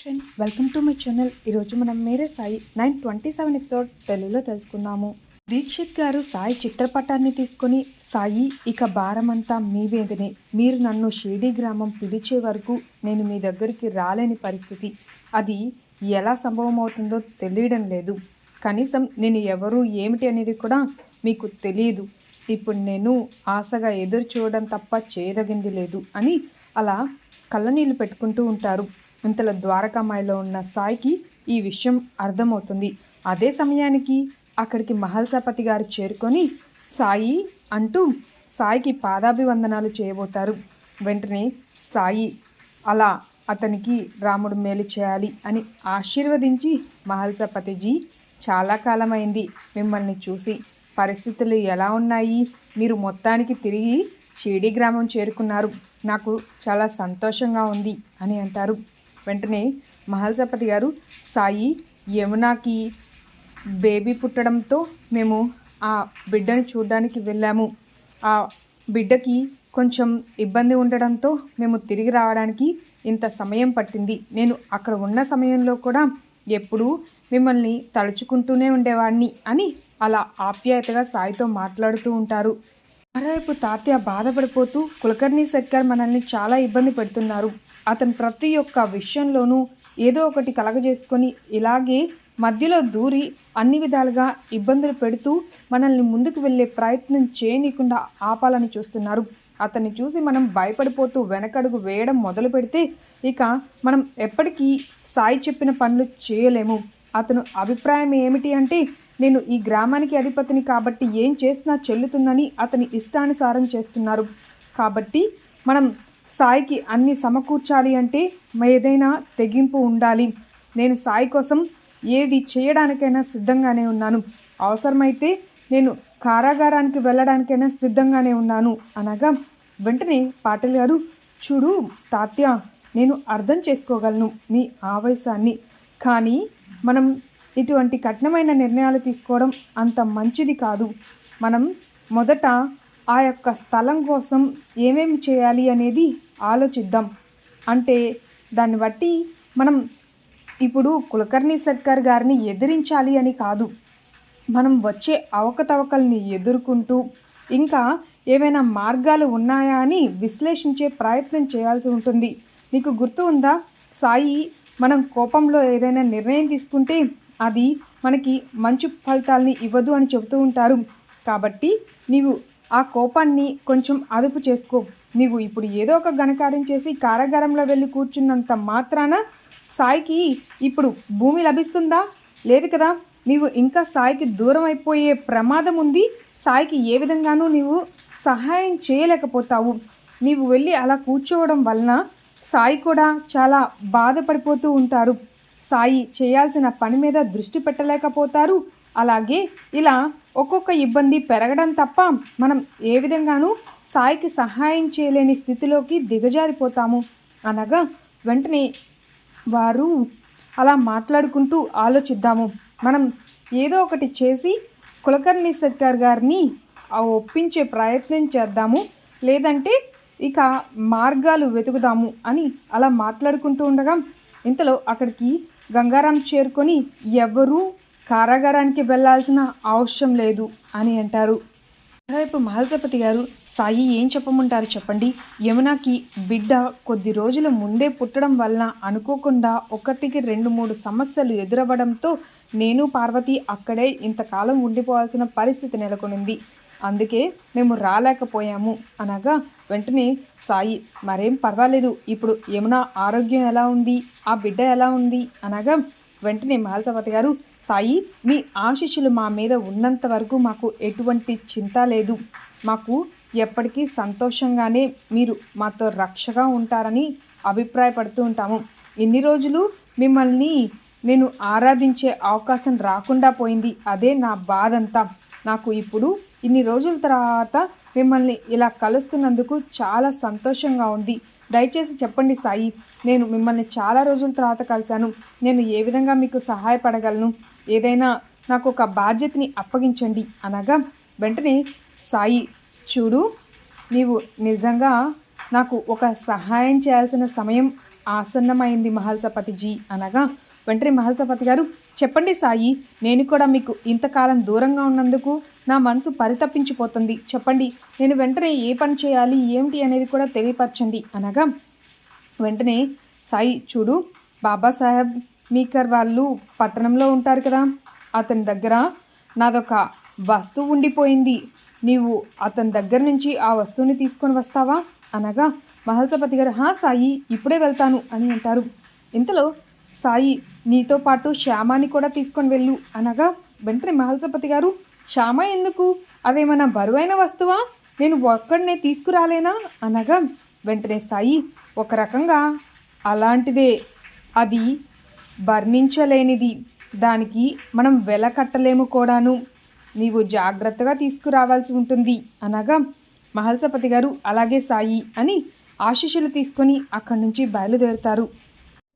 Friend welcome to my channel ఈరోజు మనం Mere Sai nine twenty seven episode తెలుగులో తెలుసుకుందాము. దీక్షిత్ గారు సాయి చిత్రపటాన్ని తీసుకొని సాయి ఇక భారమంతా మీ మీదనే మీరు నన్ను షిరిడి గ్రామం పిలిచే వరకు నేను మీ దగ్గరికి రాలేని పరిస్థితి. అది ఎలా సంభవం అవుతుందో తెలియడం లేదు. కనీసం నేను ఎవరు ఏమిటి అనేది కూడా మీకు తెలియదు. ఇప్పుడు నేను ఆశగా ఎదురు చూడడం తప్ప చేయదగింది లేదు అని అలా కళ్ళనీళ్ళు పెట్టుకుంటూ ఉంటారు. ఇంతలో ద్వారకామాయిలో ఉన్న సాయికి ఈ విషయం అర్థమవుతుంది. అదే సమయానికి అక్కడికి మహల్సాపతి గారు చేరుకొని సాయి అంటూ సాయికి పాదాభివందనాలు చేయబోతారు. వెంటనే సాయి అలా అతనికి రాముడు మేలు చేయాలి అని ఆశీర్వదించి మహల్సపతిజీ చాలా కాలమైంది మిమ్మల్ని చూసి. పరిస్థితులు ఎలా ఉన్నాయి? మీరు మొత్తానికి తిరిగి షిరిడి గ్రామం చేరుకున్నారు. నాకు చాలా సంతోషంగా ఉంది అని అంటారు. వెంటనే మహల్సపతి గారు సాయి యమునాకి బేబీ పుట్టడంతో మేము ఆ బిడ్డను చూడడానికి వెళ్ళాము. ఆ బిడ్డకి కొంచెం ఇబ్బంది ఉండడంతో మేము తిరిగి రావడానికి ఇంత సమయం పట్టింది. నేను అక్కడ ఉన్న సమయంలో కూడా ఎప్పుడూ మిమ్మల్ని తలుచుకుంటూనే ఉండేవాడిని అని అలా ఆప్యాయతగా సాయితో మాట్లాడుతూ ఉంటారు. మరోవైపు తాత్య బాధపడిపోతూ కులకర్ణి సర్కార్ మనల్ని చాలా ఇబ్బంది పెడుతున్నారు. అతను ప్రతి ఒక్క విషయంలోనూ ఏదో ఒకటి కలగజేసుకొని ఇలాగే మధ్యలో దూరి అన్ని విధాలుగా ఇబ్బందులు పెడుతూ మనల్ని ముందుకు వెళ్ళే ప్రయత్నం చేయనీయకుండా ఆపాలని చూస్తున్నారు. అతన్ని చూసి మనం భయపడిపోతూ వెనకడుగు వేయడం మొదలు పెడితే ఇక మనం ఎప్పటికీ సాయి చెప్పిన పనులు చేయలేము. అతను అభిప్రాయం ఏమిటి అంటే నేను ఈ గ్రామానికి అధిపతిని కాబట్టి ఏం చేసినా చెల్లుతుందని అతని ఇష్టానుసారం చేస్తున్నారు. కాబట్టి మనం సాయికి అన్ని సమకూర్చాలి అంటే ఏదైనా తెగింపు ఉండాలి. నేను సాయి కోసం ఏది చేయడానికైనా సిద్ధంగానే ఉన్నాను. అవసరమైతే నేను కారాగారానికి వెళ్ళడానికైనా సిద్ధంగానే ఉన్నాను. అనగా వెంటనే పాటిల్ గారు చూడు తాత్య నేను అర్థం చేసుకోగలను నీ ఆవేశాన్ని. కానీ మనం ఇటువంటి కఠినమైన నిర్ణయాలు తీసుకోవడం అంత మంచిది కాదు. మనం మొదట ఆ యొక్క స్థలం కోసం ఏమేమి చేయాలి అనేది ఆలోచిద్దాం. అంటే దాన్ని బట్టి మనం ఇప్పుడు కులకర్ణి సర్కార్ గారిని ఎదిరించాలి అని కాదు. మనం వచ్చే అవకతవకల్ని ఎదుర్కొంటూ ఇంకా ఏమైనా మార్గాలు ఉన్నాయా అని విశ్లేషించే ప్రయత్నం చేయాల్సి ఉంటుంది. నీకు గుర్తు ఉందా? సాయి మనం కోపంలో ఏదైనా నిర్ణయం తీసుకుంటే అది మనకి మంచి ఫలితాలని ఇవ్వదు అని చెబుతూ ఉంటారు. కాబట్టి నీవు ఆ కోపాన్ని కొంచెం అదుపు చేసుకో. నీవు ఇప్పుడు ఏదో ఒక ఘనకార్యం చేసి కారాగారంలో వెళ్ళి కూర్చున్నంత మాత్రాన సాయికి ఇప్పుడు భూమి లభిస్తుందా? లేదు కదా. నీవు ఇంకా సాయికి దూరం అయిపోయే ప్రమాదం ఉంది. సాయికి ఏ విధంగానూ నీవు సహాయం చేయలేకపోతావు. నీవు వెళ్ళి అలా కూర్చోవడం వలన సాయి కూడా చాలా బాధపడిపోతూ ఉంటారు. సాయి చేయాల్సిన పని మీద దృష్టి పెట్టలేకపోతారు. అలాగే ఇలా ఒక్కొక్క ఇబ్బంది పెరగడం తప్ప మనం ఏ విధంగానూ సాయికి సహాయం చేయలేని స్థితిలోకి దిగజారిపోతాము. అనగా వెంటనే వారు అలా మాట్లాడుకుంటూ ఆలోచిద్దాము. మనం ఏదో ఒకటి చేసి కులకర్ణి సర్కార్ గారిని ఒప్పించే ప్రయత్నం చేద్దాము. లేదంటే ఇక మార్గాలు వెతుకుదాము అని అలా మాట్లాడుకుంటూ ఉండగా ఇంతలో అక్కడికి గంగారాం చేరుకొని ఎవరూ కారాగారానికి వెళ్ళాల్సిన అవసరం లేదు అని అంటారు. మరోవైపు మహల్సపతి గారు సాయి ఏం చెప్పమంటారు చెప్పండి. యమునాకి బిడ్డ కొద్ది రోజుల ముందే పుట్టడం వలన అనుకోకుండా ఒకటికి రెండు మూడు సమస్యలు ఎదురవ్వడంతో నేను పార్వతి అక్కడే ఇంతకాలం ఉండిపోవాల్సిన పరిస్థితి నెలకొనింది. అందుకే మేము రాలేకపోయాము అనగా వెంటనే సాయి మరేం పర్వాలేదు ఇప్పుడు యమున ఆరోగ్యం ఎలా ఉంది? ఆ బిడ్డ ఎలా ఉంది? అనగా వెంటనే మహల్సపతి గారు సాయి మీ ఆశీస్సులు మా మీద ఉన్నంత వరకు మాకు ఎటువంటి చింత లేదు. మాకు ఎప్పటికీ సంతోషంగానే మీరు మాతో రక్షగా ఉంటారని అభిప్రాయపడుతూ ఉంటాము. ఇన్ని రోజులు మిమ్మల్ని నేను ఆరాధించే అవకాశం రాకుండా పోయింది. అదే నా బాధంతా. నాకు ఇప్పుడు ఇన్ని రోజుల తర్వాత మిమ్మల్ని ఇలా కలుస్తున్నందుకు చాలా సంతోషంగా ఉంది. దయచేసి చెప్పండి సాయి నేను మిమ్మల్ని చాలా రోజుల తర్వాత కలిశాను. నేను ఏ విధంగా మీకు సహాయపడగలను? ఏదైనా నాకు ఒక బాధ్యతని అప్పగించండి అనగా వెంటనే సాయి చూడు నీవు నిజంగా నాకు ఒక సహాయం చేయాల్సిన సమయం ఆసన్నమైంది మహల్సపతిజీ అనగా వెంటనే మహల్సపతి గారు చెప్పండి సాయి నేను కూడా మీకు ఇంతకాలం దూరంగా ఉన్నందుకు నా మనసు పరితపించిపోతుంది. చెప్పండి నేను వెంటనే ఏ పని చేయాలి ఏమిటి అనేది కూడా తెలియపరచండి. అనగా వెంటనే సాయి చూడు బాబాసాహెబ్ మీకర్ వాళ్ళు పట్టణంలో ఉంటారు కదా అతని దగ్గర నాదొక వస్తువు ఉండిపోయింది. నీవు అతని దగ్గర నుంచి ఆ వస్తువుని తీసుకొని వస్తావా? అనగా మహల్సపతి గారు హా సాయి ఇప్పుడే వెళ్తాను అని అంటారు. ఇంతలో సాయి నీతో పాటు శ్యామాని కూడా తీసుకొని వెళ్ళు అనగా వెంటనే మహల్సపతి గారు శ్యామ ఎందుకు? అదేమన్నా బరువైన వస్తువా? నేను ఒక్కడనే తీసుకురాలేనా? అనగా వెంటనే సాయి ఒక రకంగా అలాంటిదే. అది వర్ణించలేనిది. దానికి మనం వెల కట్టలేము కూడాను. నీవు జాగ్రత్తగా తీసుకురావాల్సి ఉంటుంది. అనగా మహల్సపతి గారు అలాగే సాయి అని ఆశీస్సులు తీసుకొని అక్కడి నుంచి బయలుదేరుతారు.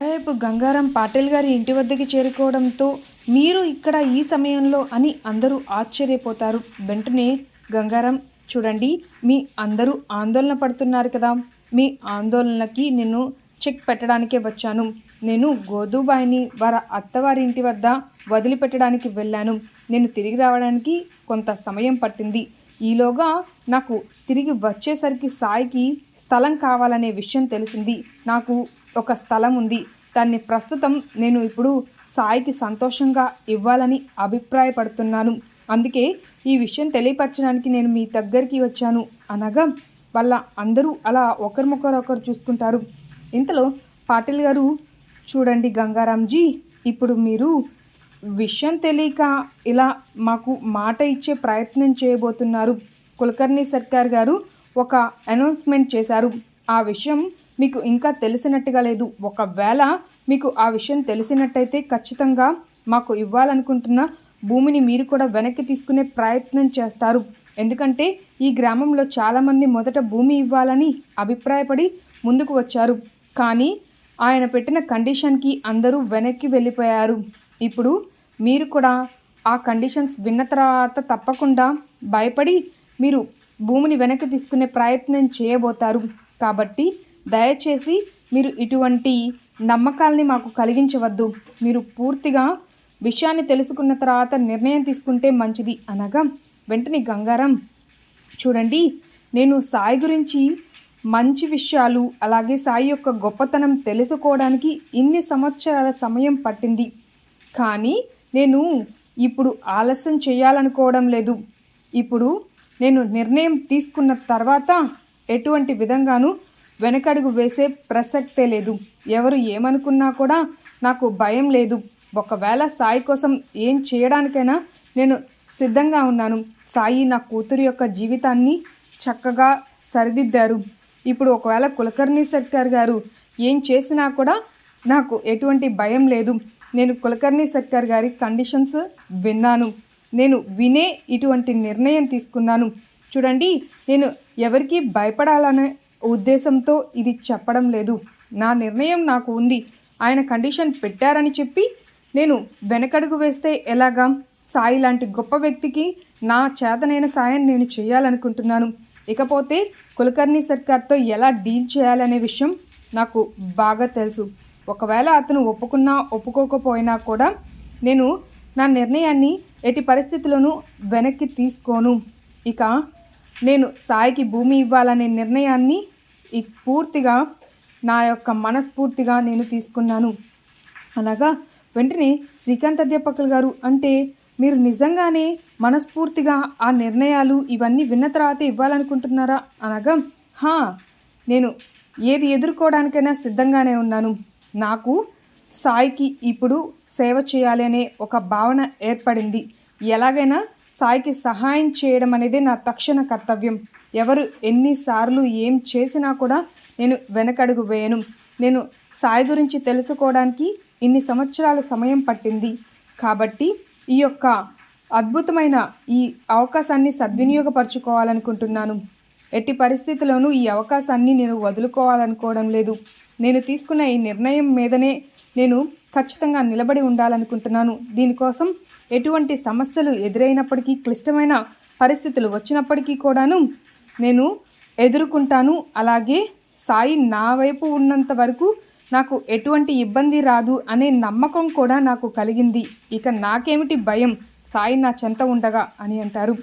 రేపు గంగారాం పాటిల్ గారి ఇంటి వద్దకి చేరుకోవడంతో మీరు ఇక్కడ ఈ సమయంలో అని అందరూ ఆశ్చర్యపోతారు. వెంటనే గంగారాం చూడండి మీ అందరూ ఆందోళన పడుతున్నారు కదా. మీ ఆందోళనకి నేను చెక్ పెట్టడానికే వచ్చాను. నేను గోధుబాయిని వారి అత్తవారి ఇంటి వద్ద వదిలిపెట్టడానికి వెళ్ళాను. నేను తిరిగి రావడానికి కొంత సమయం పట్టింది. ఈలోగా నాకు తిరిగి వచ్చేసరికి సాయికి స్థలం కావాలనే విషయం తెలిసింది. నాకు ఒక స్థలం ఉంది. దాన్ని ప్రస్తుతం నేను ఇప్పుడు సాయికి సంతోషంగా ఇవ్వాలని అభిప్రాయపడుతున్నాను. అందుకే ఈ విషయం తెలియపరచడానికి నేను మీ దగ్గరికి వచ్చాను. అనగా వాళ్ళ అందరూ అలా ఒకరినొకరు చూసుకుంటారు. ఇంతలో పాటిల్ గారు చూడండి గంగారాంజీ ఇప్పుడు మీరు విషయం తెలియక ఇలా మాకు మాట ఇచ్చే ప్రయత్నం చేయబోతున్నారు. కులకర్ణి సర్కార్ గారు ఒక అనౌన్స్మెంట్ చేశారు. ఆ విషయం మీకు ఇంకా తెలిసినట్టుగా లేదు. ఒకవేళ మీకు ఆ విషయం తెలిసినట్టయితే ఖచ్చితంగా మాకు ఇవ్వాలనుకుంటున్న భూమిని మీరు కూడా వెనక్కి తీసుకునే ప్రయత్నం చేస్తారు. ఎందుకంటే ఈ గ్రామంలో చాలామంది మొదట భూమి ఇవ్వాలని అభిప్రాయపడి ముందుకు వచ్చారు. కానీ ఆయన పెట్టిన కండిషన్కి అందరూ వెనక్కి వెళ్ళిపోయారు. ఇప్పుడు మీరు కూడా ఆ కండిషన్స్ విన్న తర్వాత తప్పకుండా భయపడి మీరు భూమిని వెనక్కి తీసుకునే ప్రయత్నం చేయబోతారు. కాబట్టి దయచేసి మీరు ఇటువంటి నమ్మకాల్ని మాకు కలిగించవద్దు. మీరు పూర్తిగా విషయాన్ని తెలుసుకున్న తర్వాత నిర్ణయం తీసుకుంటే మంచిది అనగా వెంటనే గంగారం చూడండి నేను సాయి గురించి మంచి విషయాలు అలాగే సాయి యొక్క గొప్పతనం తెలుసుకోవడానికి ఇన్ని సంవత్సరాల సమయం పట్టింది. కానీ నేను ఇప్పుడు ఆలస్యం చేయాలనుకోవడం లేదు. ఇప్పుడు నేను నిర్ణయం తీసుకున్న తర్వాత ఎటువంటి విధంగానూ వెనకడుగు వేసే ప్రసక్తే లేదు. ఎవరు ఏమనుకున్నా కూడా నాకు భయం లేదు. ఒకవేళ సాయి కోసం ఏం చేయడానికైనా నేను సిద్ధంగా ఉన్నాను. సాయి నా కూతురు యొక్క జీవితాన్ని చక్కగా సరిదిద్దారు. ఇప్పుడు ఒకవేళ కులకర్ణి సర్కార్ గారు ఏం చేసినా కూడా నాకు ఎటువంటి భయం లేదు. నేను కులకర్ణి సర్కార్ గారి కండిషన్స్ విన్నాను. నేను వినే ఇటువంటి నిర్ణయం తీసుకున్నాను. చూడండి నేను ఎవరికి భయపడాలనే ఉద్దేశంతో ఇది చెప్పడం లేదు. నా నిర్ణయం నాకు ఉంది. ఆయన కండిషన్ పెట్టారని చెప్పి నేను వెనకడుగు వేస్తే ఎలాగా? సాయి లాంటి గొప్ప వ్యక్తికి నా చేతనైన సాయం నేను చేయాలనుకుంటున్నాను. ఇకపోతే కులకర్ణి సర్కార్తో ఎలా డీల్ చేయాలనే విషయం నాకు బాగా తెలుసు. ఒకవేళ అతను ఒప్పుకున్నా ఒప్పుకోకపోయినా కూడా నేను నా నిర్ణయాన్ని ఎట్టి పరిస్థితుల్లోనూ వెనక్కి తీసుకోను. ఇక నేను సాయికి భూమి ఇవ్వాలనే నిర్ణయాన్ని ఈ పూర్తిగా నా యొక్క మనస్ఫూర్తిగా నేను తీసుకున్నాను. అనగా వెంటనే శ్రీకాంత్ అధ్యాపకులు గారు అంటే మీరు నిజంగానే మనస్ఫూర్తిగా ఆ నిర్ణయాలు ఇవన్నీ విన్న తర్వాత ఇవ్వాలనుకుంటున్నారా? అనగా హా నేను ఏది ఎదుర్కోవడానికైనా సిద్ధంగానే ఉన్నాను. నాకు సాయికి ఇప్పుడు సేవ చేయాలి అనే ఒక భావన ఏర్పడింది. ఎలాగైనా సాయికి సహాయం చేయడం అనేది నా తక్షణ కర్తవ్యం. ఎవరు ఎన్నిసార్లు ఏం చేసినా కూడా నేను వెనకడుగు వేయను. నేను సాయి గురించి తెలుసుకోవడానికి ఇన్ని సంవత్సరాల సమయం పట్టింది. కాబట్టి ఈ యొక్క అద్భుతమైన ఈ అవకాశాన్ని సద్వినియోగపరచుకోవాలనుకుంటున్నాను. ఎట్టి పరిస్థితుల్లోనూ ఈ అవకాశాన్ని నేను వదులుకోవాలనుకోవడం లేదు. నేను తీసుకున్న ఈ నిర్ణయం మీదనే నేను ఖచ్చితంగా నిలబడి ఉండాలనుకుంటున్నాను. దీనికోసం ఎటువంటి సమస్యలు ఎదురైనప్పటికీ క్లిష్టమైన పరిస్థితులు వచ్చినప్పటికీ కూడాను నేను ఎదుర్కొంటాను. అలాగే సాయి నా వైపు ఉన్నంత వరకు నాకు ఎటువంటి ఇబ్బంది రాదు అనే నమ్మకం కూడా నాకు కలిగింది. ఇక నాకేమిటి భయం? సాయి నా చెంత ఉండగా అని అంటారు.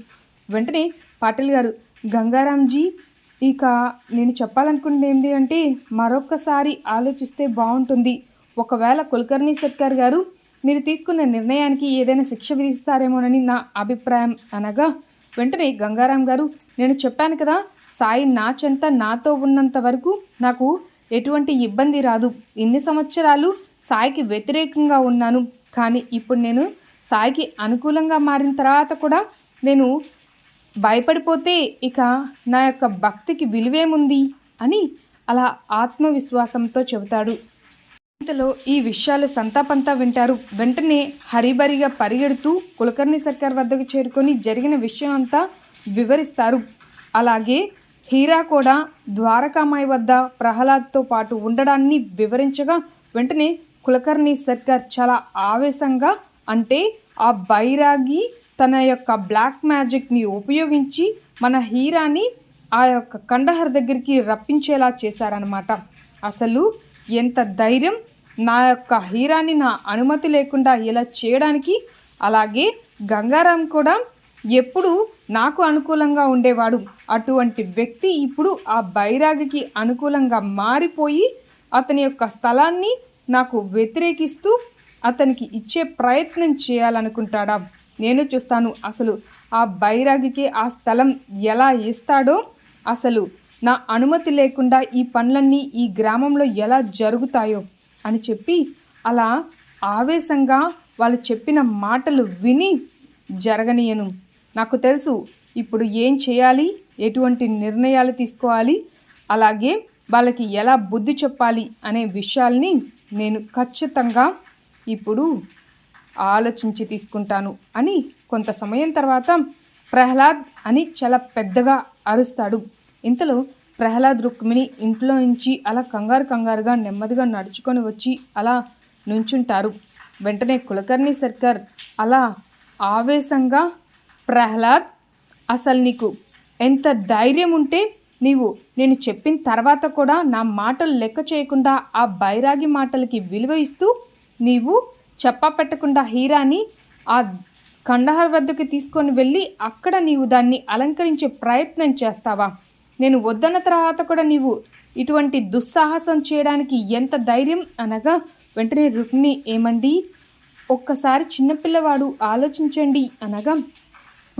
వెంటనే పాటిల్ గారు గంగారాంజీ ఇక నేను చెప్పాలనుకున్నది ఏంటి అంటే మరొకసారి ఆలోచిస్తే బాగుంటుంది. ఒకవేళ కులకర్ణి సర్కార్ గారు మీరు తీసుకున్న నిర్ణయానికి ఏదైనా శిక్ష విధిస్తారేమోనని నా అభిప్రాయం అనగా వెంటనే గంగారాం గారు నేను చెప్పాను కదా సాయి నా చెంత నాతో ఉన్నంత వరకు నాకు ఎటువంటి ఇబ్బంది రాదు. ఇన్ని సంవత్సరాలు సాయికి వ్యతిరేకంగా ఉన్నాను. కానీ ఇప్పుడు నేను సాయికి అనుకూలంగా మారిన తర్వాత కూడా నేను భయపడిపోతే ఇక నా యొక్క భక్తికి విలువేముంది అని అలా ఆత్మవిశ్వాసంతో చెబుతాడు. ఇంతలో ఈ విషయాలు సంతాపంతా వింటారు. వెంటనే హరిబరిగా పరిగెడుతూ కులకర్ణి సర్కార్ వద్దకు చేరుకొని జరిగిన విషయం అంతా వివరిస్తారు. అలాగే హీరా కూడా ద్వారకామాయి వద్ద ప్రహ్లాద్తో పాటు ఉండడాన్ని వివరించగా వెంటనే కులకర్ణి సర్కార్ చాలా ఆవేశంగా అంటే ఆ బైరాగి తన యొక్క బ్లాక్ మ్యాజిక్ని ఉపయోగించి మన హీరాని ఆ యొక్క కండహర్ దగ్గరికి రప్పించేలా చేశారనమాట అసలు ఎంత ధైర్యం! నా యొక్క హీరాని నా అనుమతి లేకుండా ఇలా చేయడానికి అలాగే గంగారాం కూడా ఎప్పుడు నాకు అనుకూలంగా ఉండేవాడు. అటువంటి వ్యక్తి ఇప్పుడు ఆ బైరాగికి అనుకూలంగా మారిపోయి అతని యొక్క స్థలాన్ని నాకు వ్యతిరేకిస్తూ అతనికి ఇచ్చే ప్రయత్నం చేయాలనుకుంటాడా? నేను చూస్తాను. అసలు ఆ బైరాగికి ఆ స్థలం ఎలా ఇస్తాడో? అసలు నా అనుమతి లేకుండా ఈ పనులన్నీ ఈ గ్రామంలో ఎలా జరుగుతాయో? అని చెప్పి అలా ఆవేశంగా వాళ్ళు చెప్పిన మాటలు విని జరగనీయను. నాకు తెలుసు. ఇప్పుడు ఏం చేయాలి? ఎటువంటి నిర్ణయాలు తీసుకోవాలి? అలాగే వాళ్ళకి ఎలా బుద్ధి చెప్పాలి అనే విషయాల్ని నేను ఖచ్చితంగా ఇప్పుడు ఆలోచించి తీసుకుంటాను అని కొంత సమయం తర్వాత ప్రహ్లాద్ అని చాలా పెద్దగా అరుస్తాడు. ఇంతలో ప్రహ్లాద్ రుక్మిణి ఇంట్లో నుంచి అలా కంగారు కంగారుగా నెమ్మదిగా నడుచుకొని వచ్చి అలా నుంచుంటారు. వెంటనే కులకర్ణి సర్కార్ అలా ఆవేశంగా ప్రహ్లాద్ అసలు నీకు ఎంత ధైర్యం ఉంటే నీవు నేను చెప్పిన తర్వాత కూడా నా మాటలు లెక్క చేయకుండా ఆ బైరాగి మాటలకి విలువ ఇస్తూ నీవు చెప్ప పెట్టకుండా హీరాని ఆ కండహార్ వద్దకు తీసుకొని వెళ్ళి అక్కడ నీవు దాన్ని అలంకరించే ప్రయత్నం చేస్తావా? నేను వద్దన్న తర్వాత కూడా నీవు ఇటువంటి దుస్సాహసం చేయడానికి ఎంత ధైర్యం? అనగా వెంటనే రుక్ని ఏమండి? ఒక్కసారి చిన్నపిల్లవాడు ఆలోచించండి. అనగా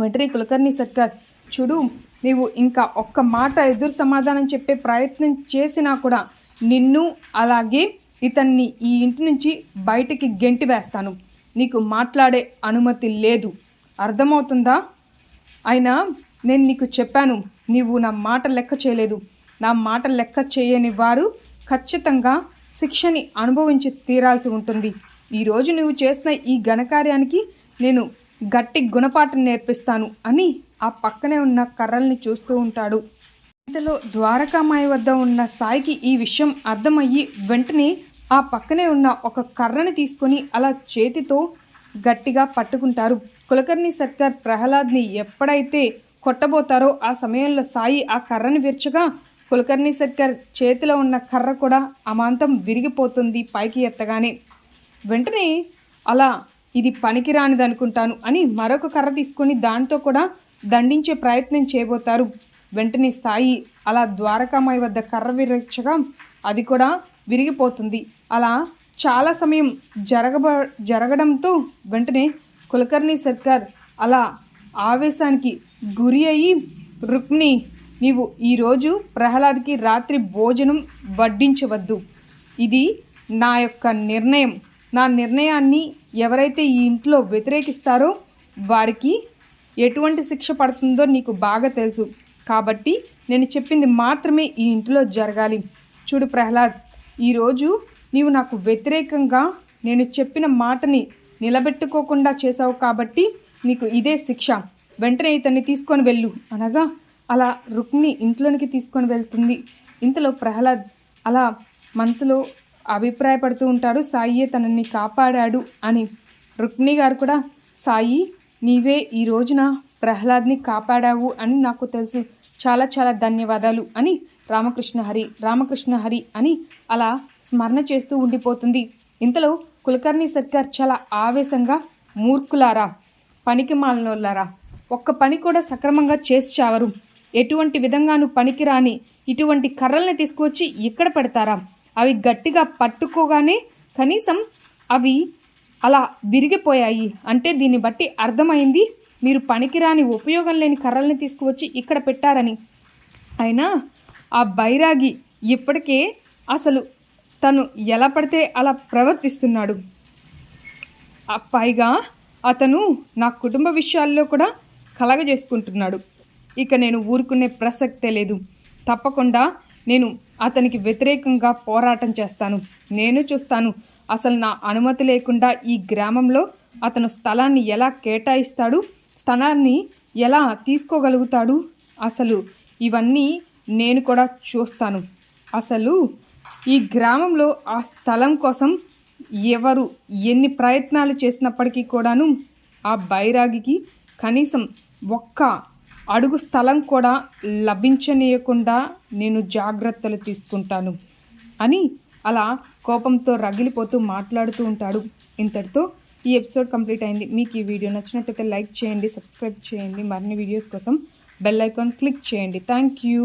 వెంటనే కులకర్ణి సర్కార్ చూడు నీవు ఇంకా ఒక్క మాట ఎదురు సమాధానం చెప్పే ప్రయత్నం చేసినా కూడా నిన్ను అలాగే ఇతన్ని ఈ ఇంటి నుంచి బయటికి గెంటి వేస్తాను. నీకు మాట్లాడే అనుమతి లేదు. అర్థమవుతుందా? అయినా నేను నీకు చెప్పాను నీవు నా మాట లెక్క చేయలేదు. నా మాట లెక్క చేయని వారు ఖచ్చితంగా శిక్షని అనుభవించి తీరాల్సి ఉంటుంది. ఈరోజు నువ్వు చేసిన ఈ ఘనకార్యానికి నేను గట్టి గుణపాఠం నేర్పిస్తాను అని ఆ పక్కనే ఉన్న కర్రల్ని చూస్తూ ఉంటాడు. ఇంతలో ద్వారకామాయి వద్ద ఉన్న సాయికి ఈ విషయం అర్థమయ్యి వెంటనే ఆ పక్కనే ఉన్న ఒక కర్రని తీసుకొని అలా చేతితో గట్టిగా పట్టుకుంటారు. కులకర్ణి సర్కార్ ప్రహ్లాద్ని ఎప్పుడైతే కొట్టబోతారో ఆ సమయంలో సాయి ఆ కర్రని విరచగా కులకర్ణి సర్కార్ చేతిలో ఉన్న కర్ర కూడా అమాంతం విరిగిపోతుంది పైకి ఎత్తగానే. వెంటనే అలా ఇది పనికిరానిది అనుకుంటాను అని మరొక కర్ర తీసుకొని దాంతో కూడా దండించే ప్రయత్నం చేయబోతారు. వెంటనే సాయి అలా ద్వారకామాయి వద్ద కర్ర విరచగా అది కూడా విరిగిపోతుంది. అలా చాలా సమయం జరగబ జరగడంతో వెంటనే కులకర్ణి సర్కార్ అలా ఆవేశానికి గురి అయ్యి రుక్ని నీవు ఈరోజు ప్రహ్లాద్కి రాత్రి భోజనం వడ్డించవద్దు. ఇది నా యొక్క నిర్ణయం. నా నిర్ణయాన్ని ఎవరైతే ఈ ఇంట్లో వ్యతిరేకిస్తారో వారికి ఎటువంటి శిక్ష పడుతుందో నీకు బాగా తెలుసు. కాబట్టి నేను చెప్పింది మాత్రమే ఈ ఇంట్లో జరగాలి. చూడు ప్రహ్లాద్ ఈరోజు నీవు నాకు వ్యతిరేకంగా నేను చెప్పిన మాటని నిలబెట్టుకోకుండా చేశావు కాబట్టి నీకు ఇదే శిక్ష. వెంటనే ఇతన్ని తీసుకొని వెళ్ళు. అనగా అలా రుక్మిణి ఇంట్లోనికి తీసుకొని వెళ్తుంది. ఇంతలో ప్రహ్లాద్ అలా మనసులో అభిప్రాయపడుతూ ఉంటాడు సాయియే తనని కాపాడాడు అని రుక్మిణి గారు కూడా సాయి నీవే ఈ రోజున ప్రహ్లాద్ని కాపాడావు అని నాకు తెలుసు. చాలా చాలా ధన్యవాదాలు అని రామకృష్ణ హరి రామకృష్ణ హరి అని అలా స్మరణ చేస్తూ ఉండిపోతుంది. ఇంతలో కులకర్ణి సర్కార్ చాలా ఆవేశంగా మూర్ఖులారా పనికి మాలనోళ్ళారా ఒక్క పని కూడా సక్రమంగా చేసి చావరు. ఎటువంటి విధంగాను పనికిరాని ఇటువంటి కర్రల్ని తీసుకువచ్చి ఇక్కడ పెడతారా? అవి గట్టిగా పట్టుకోగానే కనీసం అవి అలా విరిగిపోయాయి. అంటే దీన్ని బట్టి అర్థమైంది మీరు పనికిరాని ఉపయోగం లేని కర్రల్ని తీసుకువచ్చి ఇక్కడ పెట్టారని. అయినా ఆ బైరాగి ఇప్పటికే అసలు తను ఎలా పడితే అలా ప్రవర్తిస్తున్నాడు. పైగా అతను నా కుటుంబ విషయాల్లో కూడా కలగజేసుకుంటున్నాడు. ఇక నేను ఊరుకునే ప్రసక్తే లేదు. తప్పకుండా నేను అతనికి వ్యతిరేకంగా పోరాటం చేస్తాను. నేను చూస్తాను. అసలు నా అనుమతి లేకుండా ఈ గ్రామంలో అతను స్థలాన్ని ఎలా కేటాయిస్తాడు? స్థలాన్ని ఎలా తీసుకోగలుగుతాడు? అసలు ఇవన్నీ నేను కూడా చూస్తాను. అసలు ఈ గ్రామంలో ఆ స్థలం కోసం ఎవరు ఎన్ని ప్రయత్నాలు చేసినప్పటికీ కూడాను ఆ బైరాగికి కనీసం ఒక్క అడుగు స్థలం కూడా లభించనీయకుండా నేను జాగ్రత్తలు తీసుకుంటాను అని అలా కోపంతో రగిలిపోతూ మాట్లాడుతూ ఉంటాడు. ఇంతటితో ఈ ఎపిసోడ్ కంప్లీట్ అయింది. మీకు ఈ వీడియో నచ్చినట్లయితే లైక్ చేయండి సబ్స్క్రైబ్ చేయండి. మరిన్ని వీడియోస్ కోసం బెల్ ఐకాన్ క్లిక్ చేయండి. Thank you.